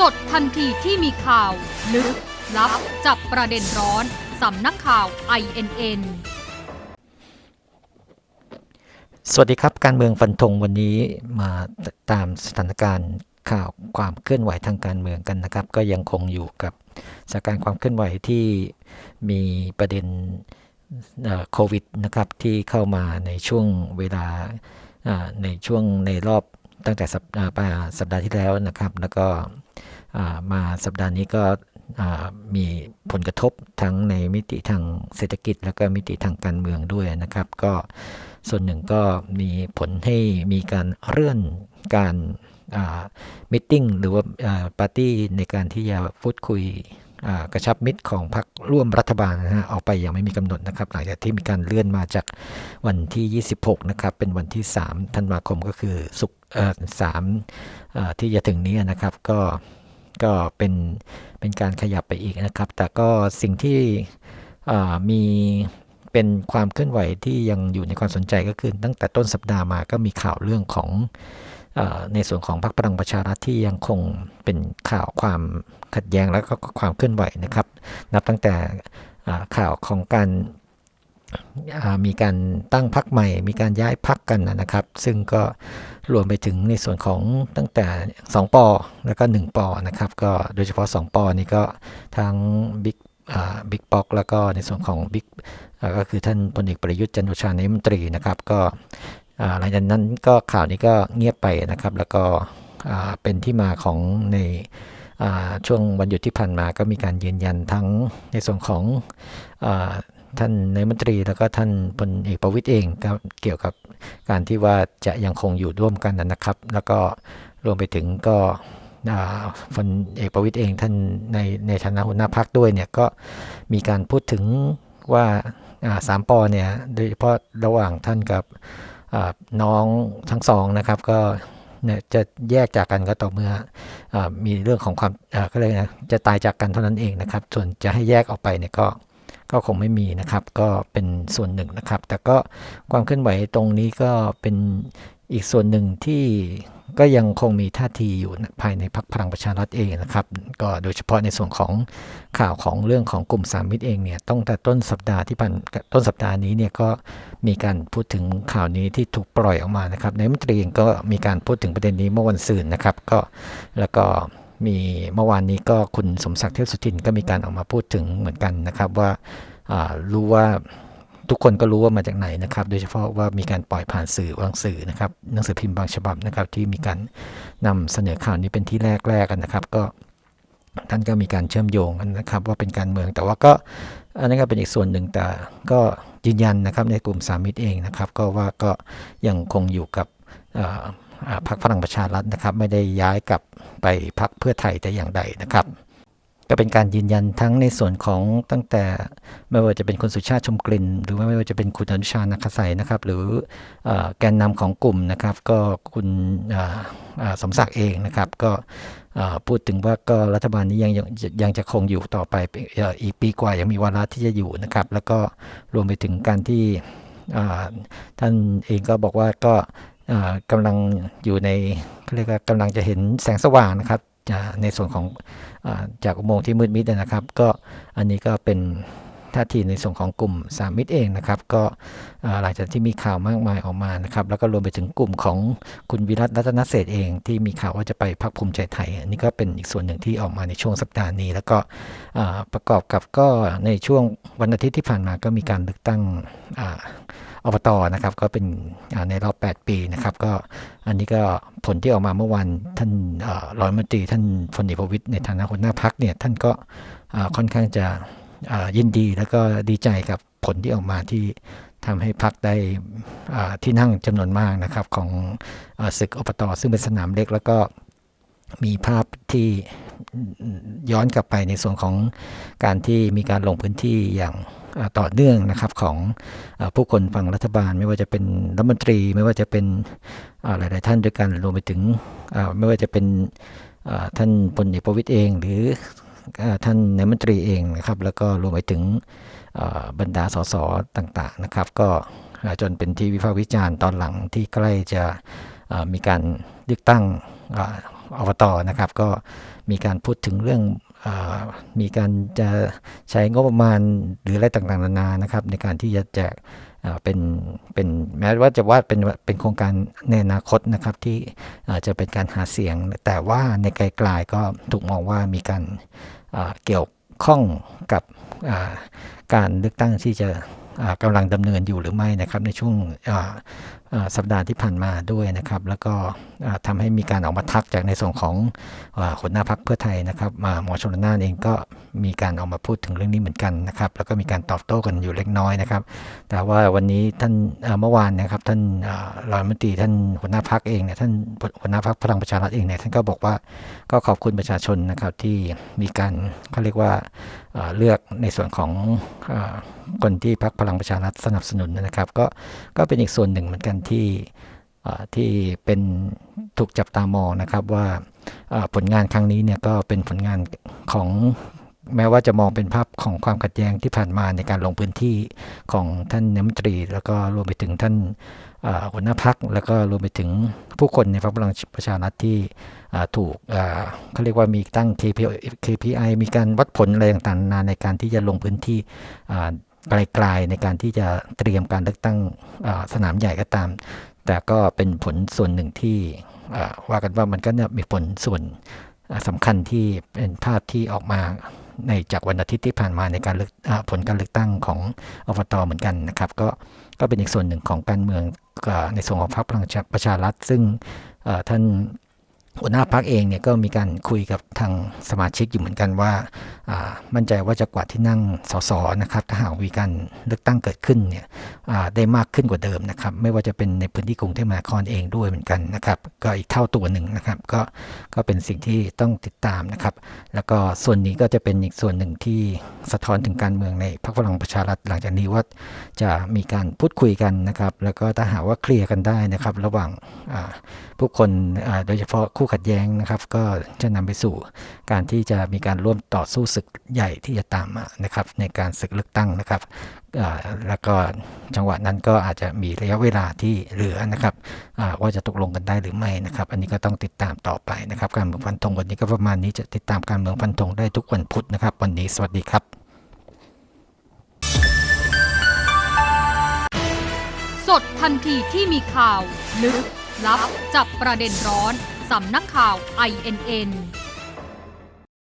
สดทันทีที่มีข่าว ลึก ลับ จับประเด็นร้อน สำนักข่าว INN สวัสดีครับ การเมืองฟันธงวันนี้มาตามสถานการณ์ข่าวความเคลื่อนไหวทางการเมืองกันนะครับ ก็ยังคงอยู่กับสถานการณ์ความเคลื่อนไหวที่มีประเด็นโควิดนะครับที่เข้ามาในช่วงเวลาในช่วงในรอบตั้งแต่สัปสปดาห์ที่แล้วนะครับ แล้วก็ มาสัปดาห์นี้ก็มีผลกระทบทั้งในมิติทางเศรษฐกิจ แล้วก็มิติทางการเมืองด้วยนะครับ ก็ส่วนหนึ่งก็มีผลให้มีการเลื่อนการมิทติ้งหรือว่าปาร์ตี้ในการที่จะพูดคุยกระชับมิตรของพรรคร่วมรัฐบาลนะฮะออกไปยังไม่มีกำหนดนะครับ หลังจากที่มีการเลื่อนมาจากวันที่ 26 นะครับ เป็นวันที่ 3 ธันวาคมก็คือสุกร์สามที่จะถึงนี้นะครับ ก็ ก็เป็นเป็นการขยับไปอีกนะครับ แต่ก็สิ่งที่มีเป็นความเคลื่อนไหวที่ยังอยู่ในความสนใจก็คือตั้งแต่ต้นสัปดาห์มาก็มีข่าวเรื่องของอในส่วนของพรรคพลังประชารัฐที่ยังคงเป็นข่าวความขัดแย้งแล้วก็ความเคลื่อนไหวนะครับ นับตั้งแต่ข่าวของการ มีการตั้งพักใหม่ มีการย้ายพักกันนะครับ ซึ่งก็รวมไปถึงในส่วนของตั้งแต่ 2ปอแล้วก็ 1ปอนะครับก็โดยเฉพาะ 2ปอนี่ก็ทั้งบิ๊กบิ๊กป๊อกแล้วก็ในส่วนของบิ๊กก็คือท่านพลเอกประยุทธ์จันทร์โอชานายมนตรีนะครับ ก็อ่าหลังจากนั้นก็ข่าวนี้ก็เงียบไปนะครับ แล้วก็เป็นที่มาของในช่วงวันหยุดที่ผ่านมาก็มีการยืนยันทั้งในส่วนของ ท่านนายมนตรีแล้วก็ท่านพลเอกประวิตยเองก็เกี่ยวกับการที่ว่าจะยังคงอยู่ร่วมกันนะครับ แล้วก็รวมไปถึงก็พลเอกประวิตยเองท่านในในฐานะหัวหน้าพักด้วยเนี่ยก็มีการพูดถึงว่าสามปอเนี่ยโดยเฉพาะระหว่างท่านกับน้องทั้งสองนะครับก็เนี่ยจะแยกจากกันก็ต่อเมื่ออมีเรื่องของความก็เลยนะจะตายจากกันเท่านั้นเองนะครับ ส่วนจะให้แยกออกไปเนี่ยก็ ก็คงไม่มีนะครับ ก็เป็นส่วนหนึ่งนะครับ แต่ก็ความเคลื่อนไหวตรงนี้ก็เป็นอีกส่วนหนึ่งที่ก็ยังคงมีท่าทีอยู่ภายในพรรคพลังประชารัฐเองนะครับ ก็โดยเฉพาะในส่วนของข่าวของเรื่องของกลุ่มสามมิตรเองเนี่ยตั้งแต่ต้นสัปดาห์ที่ผ่านต้นสัปดาห์นี้เนี่ยก็มีการพูดถึงข่าวนี้ที่ถูกปล่อยออกมานะครับนายมนตรีเองก็มีการพูดถึงประเด็นนี้เมื่อวันศุกร์นะครับ ก็แล้วก็ มีเมื่อวานนี้ก็คุณสมศักดิ์เทพสุทินก็มีการออกมาพูดถึงเหมือนกันนะครับว่ารู้ว่าทุกคนก็รู้ว่ามาจากไหนนะครับ โดยเฉพาะว่ามีการปล่อยผ่านสื่อบางสื่อนะครับหนังสือพิมพ์บางฉบับนะครับ ที่มีการนำเสนอข่าวนี้เป็นที่แรกๆกันนะครับ ก็ท่านก็มีการเชื่อมโยงกันนะครับ ว่าเป็นการเมืองแต่ว่าก็อันนั้นก็เป็นอีกส่วนหนึ่งแต่ก็ยืนยันนะครับในกลุ่มสามมิตรเองนะครับ ก็ว่าก็ยังคงอยู่กับ พรรคพลังประชารัฐนะครับ ไม่ได้ย้ายกลับไปพรรคเพื่อไทยแต่อย่างใดนะครับ ก็เป็นการยืนยันทั้งในส่วนของตั้งแต่ไม่ว่าจะเป็นคุณสุชาติชมกลิ่น หรือไม่ว่าจะเป็นคุณอนุชานาคาใสยนะครับ หรืออแกนนำของกลุ่มนะครับ ก็คุณสมศักดิ์เองนะครับ ก็พูดถึงว่าก็รัฐบาลนี้ยังยังยงจะคงอยู่ต่อไปอีกปีกว่ายังมีวาระที่จะอยู่นะครับ แล้วก็รวมไปถึงการที่ท่านเองก็บอกว่าก็ กำลังอยู่ในเขาเรียกว่ากำลังจะเห็นแสงสว่างนะครับอ่าในส่วนของอจากอุโมงค์ที่มืดมิดนะครับ ก็อันนี้ก็เป็น ท่าทีในส่วนของกลุ่มสามมิตรเองนะครับ ก็หลังจากที่มีข่าวมากมายออกมานะครับ แล้วก็รวมไปถึงกลุ่มของคุณวิรัตรัตนเศษเอง ที่มีข่าวว่าจะไปพักภูมิใจไทยอันนี้ก็เป็นอีกส่วนหนึ่งที่ออกมาในช่วงสัปดาห์นี้ แล้วก็ประกอบกับก็ในช่วงวันอาทิตย์ที่ผ่านมาก็มีการเลือกตั้งอ่าอบตนะครับก็เป็นในรอบ 8 ปีนะครับ ก็อันนี้ก็ผลที่ออกมาเมื่อวานท่านเอ่อรองรัฐมนตรีท่านพลเอกประวิตยในฐานะหัวหน้าพักเนี่ยท่านก็ค่อนข้างจะ ยินดีแล้วก็ดีใจกับผลที่ออกมาที่ทำให้พักได้ที่นั่งจำนวนมากนะครับของอศึกอบตซึ่งเป็นสนามเล็กแล้วก็มีภาพที่ย้อนกลับไปในส่วนของการที่มีการลงพื้นที่อย่างต่อเนื่องนะครับของผู้คนฝั่งรัฐบาล ไม่ว่าจะเป็นรัฐมนตรี ไม่ว่าจะเป็นหลาย ๆ ท่านด้วยกันรวมไปถึงไม่ว่าจะเป็นท่านพลเอกประวิตยเอง หรือ ท่านนายมนตรีเองนะครับ แล้วก็รวมไปถึงบรรดาสสต่างๆนะครับ ก็จนเป็นที่วิพากษ์วิจารณ์ตอนหลังที่ใกล้จะมีการเลือกตั้งออบตนะครับ ก็มีการพูดถึงเรื่อง มีการจะใช้งบประมาณหรืออะไรต่างๆนานานะครับ ในการที่จะแจกเป็นเป็นแม้ว่าจะว่าเป็นเป็นโครงการในอนาคตนะครับที่อาจะเป็นการหาเสียง แต่ว่าในไกลๆก็ถูกมองว่ามีการเกี่ยวข้องกับการเลือกตั้งที่จะ อ่ากำลังดำเนินอยู่หรือไม่นะครับในช่วงสัปดาห์ที่ผ่านมาด้วยนะครับ แล้วก็ทำาให้มีการออกมาทักจากในส่วนของหัวหน้าพักเพื่อไทยนะครับมหมอชลนานเองก็มีการออกมาพูดถึงเรื่องนี้เหมือนกันนะครับ แล้วก็มีการตอบโต้กันอยู่เล็กน้อยนะครับ แต่ว่าวันนี้ท่านเมื่อวานนะครับท่านรัฐมนตรีท่านหัวหน้าพักเองเนี่ยท่านหัวหน้าพักพลังประชารัฐเองเนี่ยท่านก็บอกว่าก็ขอบคุณประชาชนนะครับที่มีการเขาเรียกว่าเลือกในส่วนของคนที่พักพลังประชารัฐสนับสนุนนะครับ ก็ก็เป็นอีกส่วนหนึ่งเหมือนกันที่ที่เป็นถูกจับตามองนะครับว่าผลงานครั้งนี้เนี่ยก็เป็นผลงานของแม้ว่าจะมองเป็นภาพของความขัดแย้งที่ผ่านมาในการลงพื้นที่ของท่านนายกรัฐมนตรี แล้วก็รวมไปถึงท่านหัวหน้าพักแล้วก็รวมไปถึงผู้คนในพรรคพลังประชารัฐที่อ่ถูกเขาเรียกว่ามีตั้ง KPI, KPI มีการวัดผลอะไรต่างๆนานในการที่จะลงพื้นที่ ไกลๆในการที่จะเตรียมการเลือกตั้งสนามใหญ่ก็ตาม แต่ก็เป็นผลส่วนหนึ่งที่ว่ากันว่ามันก็มีผลส่วนอ่าสำคัญที่เป็นภาพที่ออกมาในจากวันอาทิตย์ที่ผ่านมาในการเลือกผลการเลือกตั้งของอบตเหมือนกันนะครับ ก็ก็เป็นอีกส่วนหนึ่งของการเมืองในส่วนของพรรคพลังประชารัฐ ซึ่งท่าน หัวหน้าพักเองเนี่ยก็มีการคุยกับทางสมาชิกอยู่เหมือนกันว่า มั่นใจว่าจะกวาดที่นั่งสสนะครับถ้าหากมีการเลือกตั้งเกิดขึ้นเนี่ยได้มากขึ้นกว่าเดิมนะครับ ไม่ว่าจะเป็นในพื้นที่กรุงเทพมหานครเองด้วยเหมือนกันนะครับ ก็อีกเท่าตัวหนึ่งนะครับ ก็ก็เป็นสิ่งที่ต้องติดตามนะครับ แล้วก็ส่วนนี้ก็จะเป็นอีกส่วนหนึ่งที่สะท้อนถึงการเมืองในพรรคพลังประชารัฐหลังจากนี้ว่าจะมีการพูดคุยกันนะครับ แล้วก็ถ้าหากว่าเคลียร์กันได้นะครับ ระหว่างผู้คนโดยเฉพาะคู่ขัดแย้งนะครับ ก็จะนำไปสู่การที่จะมีการร่วมต่อสู้ศึกใหญ่ที่จะตามมานะครับ ในการศึกเลือกตั้งนะครับแล้วก็จังหวะนั้นก็อาจจะมีระยะเวลาที่เหลือนะครับว่าจะตกลงกันได้หรือไม่นะครับ อันนี้ก็ต้องติดตามต่อไปนะครับ การเมืองฟันธงวันนี้ก็ประมาณนี้จะติดตามการเมืองฟันธงได้ทุกวันพุธนะครับ วันนี้สวัสดีครับ สดทันทีที่มีข่าวลึกลับจับประเด็นร้อน สำนักข่าว INN